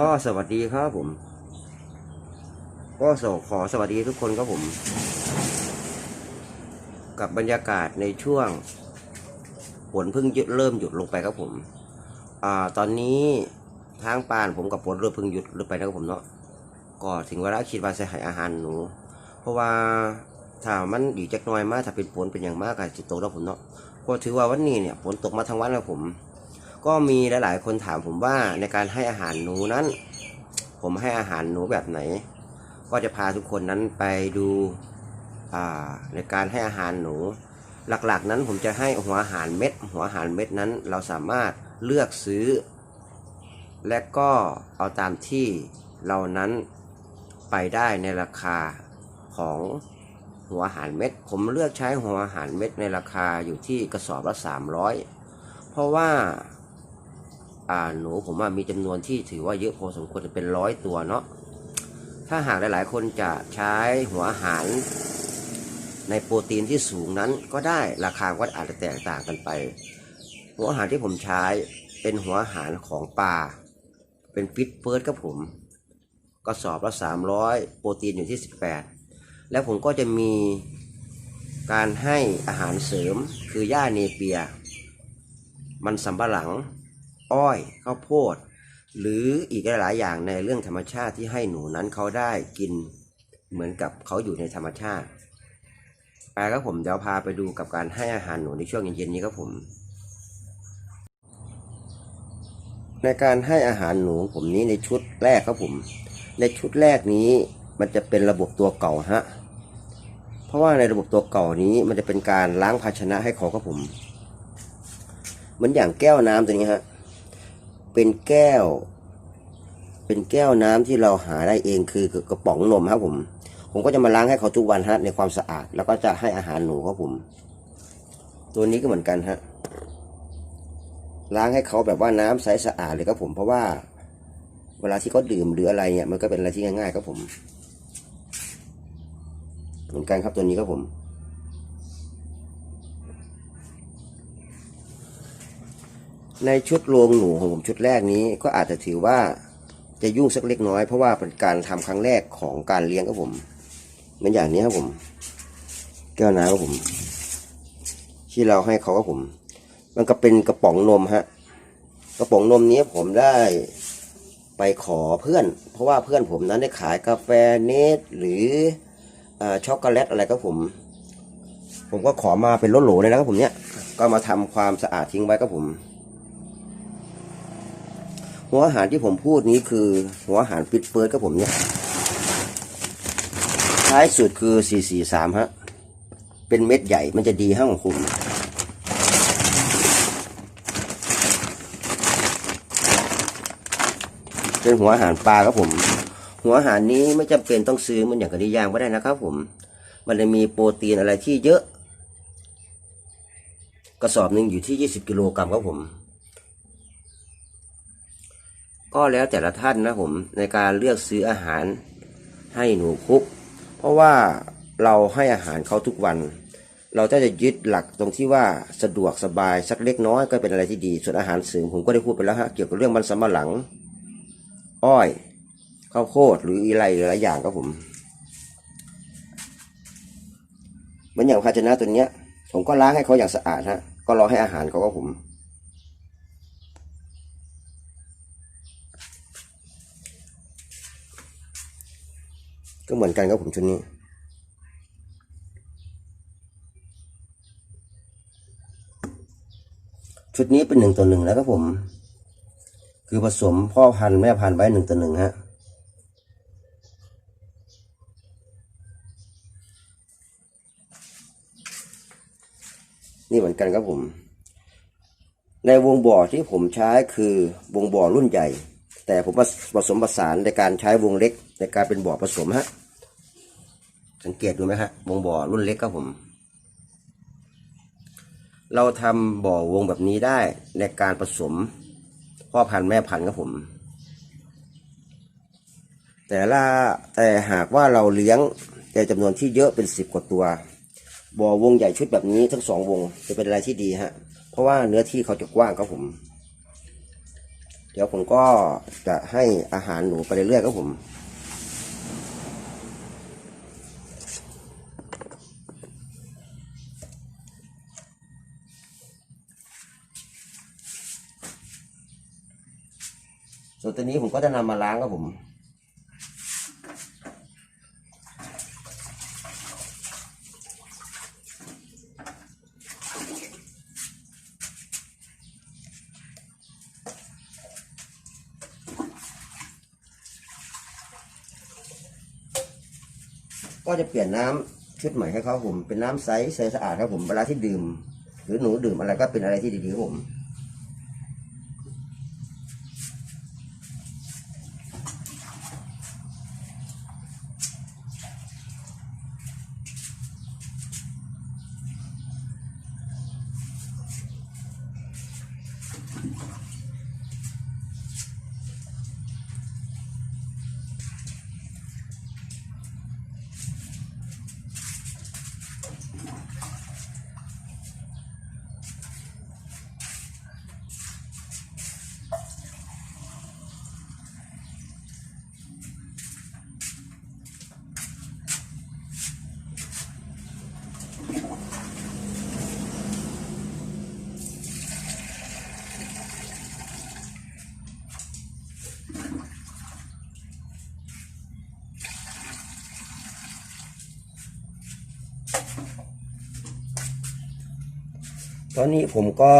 ก็สวัสดีครับผม ก็สขอสวัสดีทุกคนครับผม กับบรรยากาศในช่วงฝนเพิ่งเริ่มหยุดลงไปครับผมอ่าตอนนี้ทางปานผมกับฝนเริ่มเพิ่งหยุดลงไปนะครับผมเนาะก็ถึงเวลาคิดว่าจะให้อาหารหนู เพราะว่าถ้ามันอยู่จักน้อยมากถ้าเป็นฝนเป็นอย่างมากอาจจะตกแล้วผมเนาะก็ถือว่าวันนี้เนี่ยฝนตกมาทั้งวันแล้วผม ก็มีหลายๆ คนถามผมว่าในการให้อาหารหนูนั้น ผมให้อาหารหนูแบบไหน ก็จะพาทุกคนนั้นไปดูอ่าในการให้อาหารหนู หลักๆนั้นผมจะให้หัวอาหารเม็ด หัวอาหารเม็ดนั้นเราสามารถเลือกซื้อ และก็เอาตามที่เรานั้นไปได้ในราคาของหัวอาหารเม็ด ผมเลือกใช้หัวอาหารเม็ดในราคาอยู่ที่กระสอบละ300 เพราะว่า อ่าหนูผมว่ามีจำนวนที่ถือว่าเยอะพอสมควรจะเป็นร้อยตัวเนาะถ้าหากหลาย ๆ คนจะใช้หัวอาหารในโปรตีนที่สูงนั้นก็ได้ราคาก็อาจจะแตกต่างกันไป หัวอาหารที่ผมใช้เป็นหัวอาหารของปลาเป็นฟิตเฟิร์สครับผมก็สอบละ300 โปรตีนอยู่ที่ 18 แล้วผมก็จะมีการให้อาหารเสริมคือหญ้าเนเปีย มันสำปะหลัง อ้อยข้าวโพด หรืออีกหลายอย่างในเรื่องธรรมชาติที่ให้หนูนั้นเขาได้กินเหมือนกับเขาอยู่ในธรรมชาติไปครับผมเดี๋ยวพาไปดูกับการให้อาหารหนูในช่วงเย็นๆนี้ครับผม ในการให้อาหารหนูผมนี้ในชุดแรกครับผม ในชุดแรกนี้มันจะเป็นระบบตัวเก่าฮะเพราะว่าในระบบตัวเก่านี้มันจะเป็นการล้างภาชนะให้เขาครับผม เหมือนอย่างแก้วน้ำตัวนี้ฮะ เป็นแก้ว เป็นแก้วน้ำที่เราหาได้เองคือกระป๋องนมครับผม ผมก็จะมาล้างให้เขาทุกวันฮะในความสะอาด แล้วก็จะให้อาหารหนูครับผม ตัวนี้ก็เหมือนกันฮะล้างให้เขาแบบว่าน้ำใสสะอาดเลยครับผม เพราะว่า เวลาที่เขาดื่มหรืออะไรเนี่ยมันก็เป็นอะไรที่ง่ายๆครับผม เหมือนกันครับตัวนี้ครับผม ในชุดโรงหนูของผมชุดแรกนี้ก็อาจจะถือว่าจะยุ่งสักเล็กน้อยเพราะว่าเป็นการทำครั้งแรกของการเลี้ยงครับผมเหมือนอย่างนี้ครับผม แก้วน้ำครับผม ที่เราให้เขาครับผม มันก็เป็นกระป๋องนมฮะ กระป๋องนมนี้ผมได้ไปขอเพื่อน เพราะว่าเพื่อนผมนั้นได้ขายกาแฟเนสหรืออช็อกโกแลตอะไรครับผม ผมก็ขอมาเป็นรถโหลเลยนะครับผมเนี่ยก็มาทำความสะอาดทิ้งไว้ครับผม หัวอาหารที่ผมพูดนี้คือ หัวอาหารฟิตเฟิร์สครับผมเนี่ยท้ายสุดคือ 443 ฮะ เป็นเม็ดใหญ่มันจะดีห้ของคุณเป็นหัวอาหารปลาครับผม หัวอาหารนี้ไม่จำเป็นต้องซื้อมันอย่างกระดิ่ย่างก็ได้นะครับผม มันจะมีโปรตีนอะไรที่เยอะ กระสอบหนึ่งอยู่ที่ 20 กิโลกรัมครับผม ก็แล้วแต่ละท่านนะผมในการเลือกซื้ออาหารให้หนูคุก เพราะว่าเราให้อาหารเขาทุกวัน เราจะจะยึดหลักตรงที่ว่าสะดวกสบายสักเล็กน้อยก็เป็นอะไรที่ดี ส่วนอาหารเสริมผมก็ได้พูดไปแล้วฮะเกี่ยวกับเรื่องมันสำปะหลัง อ้อยข้าวโพดหรืออะไรหลายอย่างครับผมเหมือนอย่างภาชนะตัวเนี้ย ผมก็ล้างให้เขาอย่างสะอาดฮะก็รอให้อาหารเขาครับผม ก็เหมือนกันครับผมชุดนี้ ชุดนี้เป็นหนึ่งต่อหนึ่งแล้วครับผม คือผสมพ่อพันธุ์แม่พันธุ์ไว้หนึ่งต่อหนึ่งฮะนี่เหมือนกันครับผม ในวงบ่อที่ผมใช้คือวงบ่อรุ่นใหญ่ แต่ผมผสมผสานในการใช้วงเล็กในการเป็นบ่อผสมฮะ สังเกตดูไหมฮะวงบ่อรุ่นเล็กครับผม เราทำบ่อวงแบบนี้ได้ในการผสมพ่อพันธุ์แม่พันธุ์ครับผม แต่ละแต่หากว่าเราเลี้ยงในจำนวนที่เยอะเป็นสิบกว่าตัวบ่อวงใหญ่ชุดแบบนี้ทั้งสองวงจะเป็นอะไรที่ดีฮะ เพราะว่าเนื้อที่เขาจะกว้างครับผม เดี๋ยวผมก็จะให้อาหารหนูไปเรื่อยๆครับผม ส่วนตัวนี้ผมก็จะนำมาล้างครับผม ก็จะเปลี่ยนน้ำชุดใหม่ให้เขาผมเป็นน้ำใสใสสะอาดครับผมเวลาที่ดื่ม หรือหนูดื่มอะไรก็เป็นอะไรที่ดีๆครับผม ตอนนี้ผมก็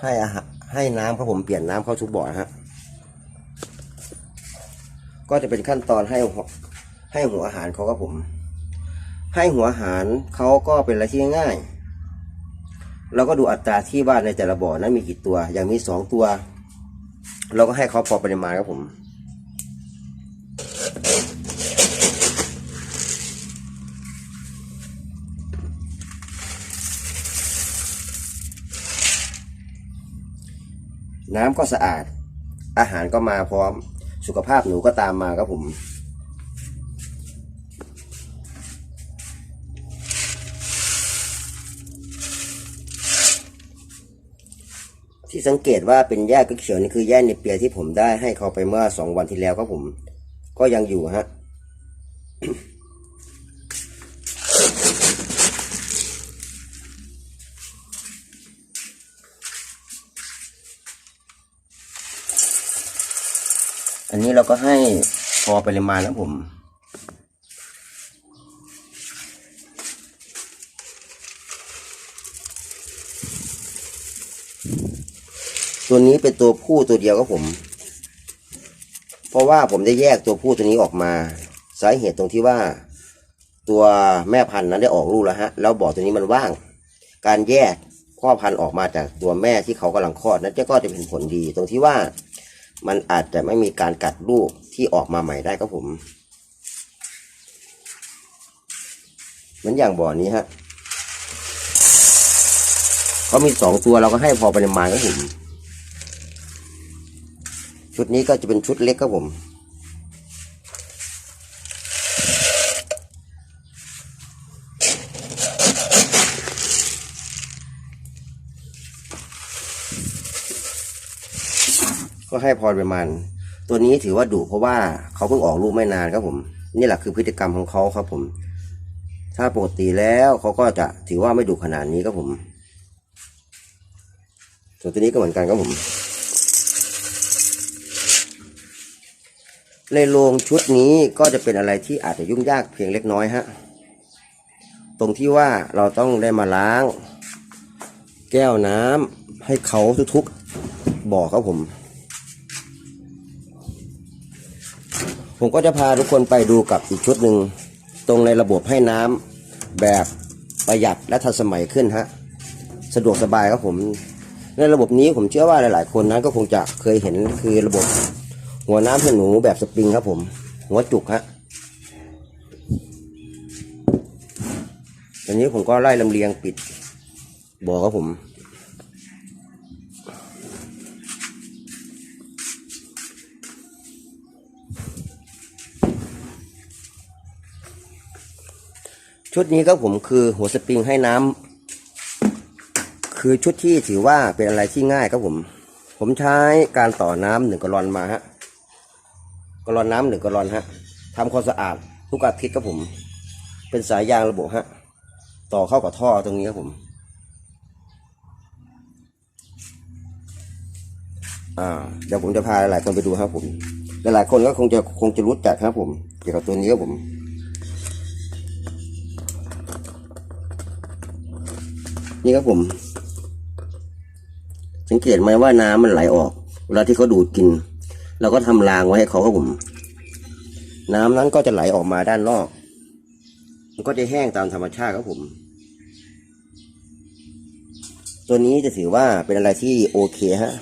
ให้อาหารให้น้ำครับผมเปลี่ยนน้ำเข้าทุกบ่อฮะ ก็จะเป็นขั้นตอนให้หัวให้หัวอาหารเขาครับผม ให้หัวอาหารเขาก็เป็นอะไรที่ง่ายเราก็ดูอัตราที่ว่านในแต่ละบ่อนั้นมีกี่ตัว อย่างมีสองตัว เราก็ให้เขาพอปริมาณครับผม น้ำก็สะอาด อาหารก็มาพร้อม สุขภาพหนูก็ตามมาครับผม ที่สังเกตว่าเป็นแย่กึกเขียวนี่คือแย่ในเปียที่ผมได้ให้เขาไปเมื่อสองวันที่แล้วครับผม ก็ยังอยู่ฮะ อันนี้เราก็ให้พอปริมาณนะผม ตัวนี้เป็นตัวผู้ตัวเดียวครับผม เพราะว่าผมได้แยกตัวผู้ตัวนี้ออกมา สาเหตุตรงที่ว่า ตัวแม่พันธุ์นั้นได้ออกลูกแล้วฮะ แล้วบ่อตัวนี้มันว่าง การแยกพ่อพันธุ์ออกมาจากตัวแม่ที่เขากำลังคลอดนั้นก็จะเป็นผลดี ตรงที่ว่า มันอาจจะไม่มีการกัดลูกที่ออกมาใหม่ได้ครับผม เหมือนอย่างบ่อนี้ฮะเขามีสองตัวเราก็ให้พอปริมาณครับผม ชุดนี้ก็จะเป็นชุดเล็กครับผม ก็ให้พอประมาณ ตัวนี้ถือว่าดุเพราะว่าเขาเพิ่งออกลูกไม่นานครับผม นี่แหละคือพฤติกรรมของเขาครับผม ถ้าปกติแล้วเขาก็จะถือว่าไม่ดุขนาดนี้ครับผม ส่วนตัวนี้ก็เหมือนกันครับผมในโรงชุดนี้ก็จะเป็นอะไรที่อาจจะยุ่งยากเพียงเล็กน้อยฮะ ตรงที่ว่าเราต้องได้มาล้าง แก้วน้ำให้เขาทุกๆบ่อครับผม ผมก็จะพาทุกคนไปดูกับอีกชุดหนึ่งตรงในระบบให้น้ำแบบประหยัดและทันสมัยขึ้นฮะสะดวกสบายครับผม ในระบบนี้ผมเชื่อว่าหลาย ๆ คนนั้นก็คงจะเคยเห็นคือระบบหัวน้ำให้หนูแบบสปริงครับผม หัวจุกฮะตอนนี้ผมก็ไล่ลำเลียงปิดบ่อครับผม ชุดนี้ก็ผมคือหัวสปริงให้น้ำคือชุดที่ถือว่าเป็นอะไรที่ง่ายครับผม ผมใช้การต่อน้ำหนึ่งกะลอนมาฮะกะลอนน้ำหนึ่งกะลอนฮะทำความสะอาดทุกอาทิตย์ครับผม เป็นสายยางระบบฮะ ต่อเข้ากับท่อตรงนี้ครับผม อ่า เดี๋ยวผมจะพาหลายคนไปดูครับผม หลายคนก็คงจะคงจะรู้จักครับผม เกี่ยวกับตัวนี้ครับผม นี่ครับผม สังเกตไหมว่าน้ำมันไหลออก เวลาที่เขาดูดกิน เราก็ทำรางไว้ให้เขาครับผม น้ำนั้นก็จะไหลออกมาด้านนอก มันก็จะแห้งตามธรรมชาติครับผม ตัวนี้จะถือว่าเป็นอะไรที่โอเคฮะ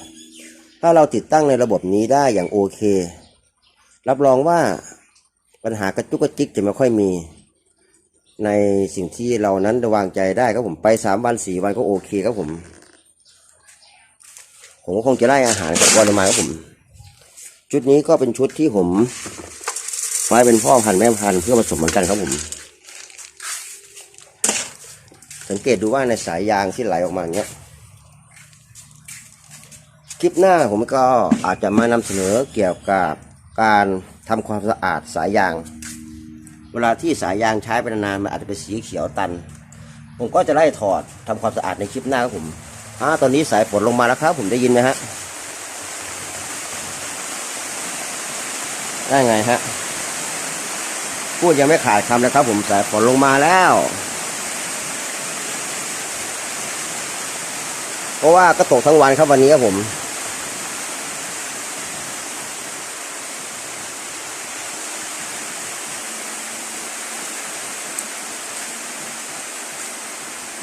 ถ้าเราติดตั้งในระบบนี้ได้อย่างโอเค รับรองว่าปัญหากระจุกกระจิกจะไม่ค่อยมี ในสิ่งที่เรานั้นวางใจได้ครับผมไปสามวันสี่วันก็โอเคครับผม ผมก็คงจะได้อาหารกับวอลมาครับผม ชุดนี้ก็เป็นชุดที่ผมไว้เป็นพ่อพันธุ์แม่พันธุ์เพื่อผสมเหมือนกันครับผม สังเกตดูว่าในสายยางที่ไหลออกมาอย่างเงี้ยคลิปหน้าผมก็อาจจะมานำเสนอเกี่ยวกับการทำความสะอาดสายยาง เวลาที่สายยางใช้ไปนานๆมันอาจจะเป็นสีเขียวตัน ผมก็จะไล่ถอดทำความสะอาดในคลิปหน้าครับผมอ่าตอนนี้สายฝนลงมาแล้วครับ ผมได้ยินไหมฮะได้ไงฮะพูดยังไม่ขาดคำเลยครับ ผมสายฝนลงมาแล้วเพราะว่าก็ตกทั้งวันครับวันนี้ครับผม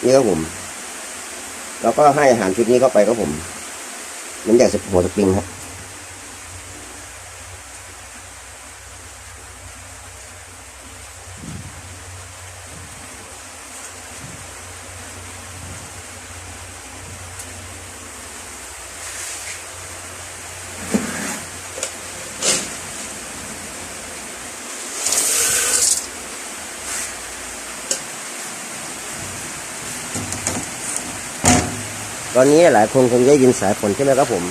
นี่ครับผม แล้วก็ให้อาหารชุดนี้เข้าไปครับผมเหมันอยากจะหัวสปริงครับ ตอนนี้หลายคนคงได้ยินสายฝนใช่ไหมครับผม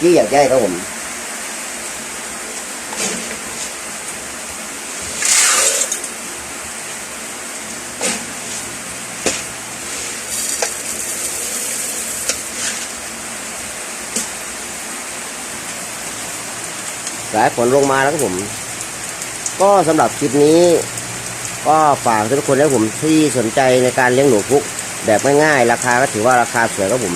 เมื่อยากได้ครับผมสายฝนลงมาแล้วครับผม ก็สำหรับคลิปนี้ ก็ฝากทุกคนและผมที่สนใจในการเลี้ยงหนูพุกแบบง่ายๆ ราคาก็ถือว่าราคาสวยครับผม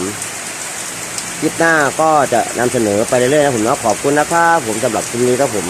ลิปหน้าก็จะนำเสนอไปเรื่อยๆนะผมเนาะขอบคุณนะครับผมสำหรับคลิปนี้ครับผม